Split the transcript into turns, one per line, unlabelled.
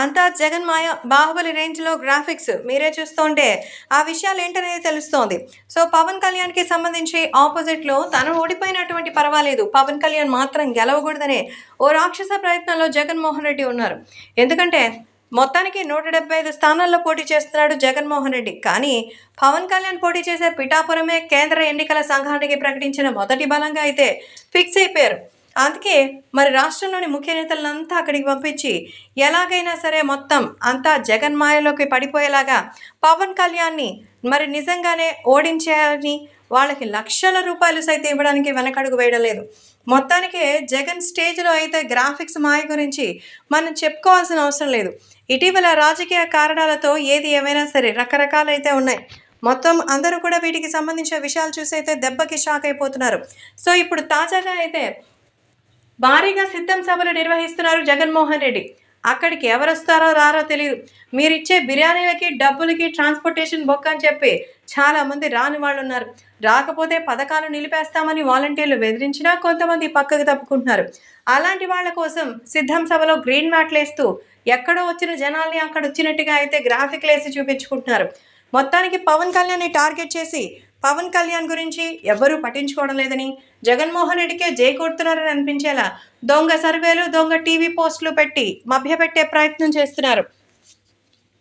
అంతా జగన్ మాయ బాహుబలి రేంజ్లో గ్రాఫిక్స్ మీరే చూస్తుంటే ఆ విషయాలు ఏంటనేది తెలుస్తోంది. సో పవన్ కళ్యాణ్కి సంబంధించి ఆపోజిట్లో తను ఓడిపోయినటువంటి పర్వాలేదు. పవన్ కళ్యాణ్ మాత్రం గెలవకూడదనే ఓ రాక్షస ప్రయత్నంలో జగన్మోహన్ రెడ్డి ఉన్నారు. ఎందుకంటే మొత్తానికి నూట డెబ్బై ఐదు స్థానాల్లో పోటీ చేస్తున్నాడు జగన్మోహన్ రెడ్డి. కానీ పవన్ కళ్యాణ్ పోటీ చేసే పిఠాపురమే కేంద్ర ఎన్నికల సంఘానికి ప్రకటించిన మొదటి బలంగా అయితే ఫిక్స్ అయిపోయారు. అందుకే మరి రాష్ట్రంలోని ముఖ్య నేతలంతా అక్కడికి పంపించి ఎలాగైనా సరే మొత్తం అంతా జగన్ మాయలోకి పడిపోయేలాగా పవన్ కళ్యాణ్ని మరి నిజంగానే ఓడించేయాలని వాళ్ళకి లక్షల రూపాయలు సైతం ఇవ్వడానికి వెనకడుగు వేయడం లేదు. మొత్తానికి జగన్ స్టేజ్లో అయితే గ్రాఫిక్స్ మాయ గురించి మనం చెప్పుకోవాల్సిన అవసరం లేదు. ఇటీవల రాజకీయ కారణాలతో ఏది ఏమైనా సరే రకరకాలైతే ఉన్నాయి. మొత్తం అందరూ కూడా వీటికి సంబంధించిన విషయాలు చూసి అయితే దెబ్బకి షాక్ అయిపోతున్నారు. సో ఇప్పుడు తాజాగా అయితే భారీగా సిద్ధం సభలు నిర్వహిస్తున్నారు జగన్మోహన్ రెడ్డి. అక్కడికి ఎవరు వస్తారో రారో తెలియదు మీరిచ్చే బిర్యానీలకి డబ్బులకి ట్రాన్స్పోర్టేషన్ బొక్క అని చెప్పి చాలామంది రాని వాళ్ళు ఉన్నారు రాకపోతే పథకాలు నిలిపేస్తామని వాలంటీర్లు బెదిరించినా కొంతమంది పక్కకు తప్పుకుంటున్నారు. అలాంటి వాళ్ళ కోసం సిద్ధం సభలో గ్రీన్ మ్యాట్లు వేస్తూ ఎక్కడో వచ్చిన జనాల్ని అక్కడ వచ్చినట్టుగా అయితే గ్రాఫిక్లు వేసి చూపించుకుంటున్నారు. మొత్తానికి పవన్ కళ్యాణ్ని టార్గెట్ చేసి పవన్ కళ్యాణ్ గురించి ఎవ్వరూ పట్టించుకోవడం లేదని జగన్మోహన్ రెడ్డికే జై కొడుతున్నారని అనిపించేలా దొంగ సర్వేలు దొంగ టీవీ పోస్టులు పెట్టి మభ్యపెట్టే ప్రయత్నం చేస్తున్నారు.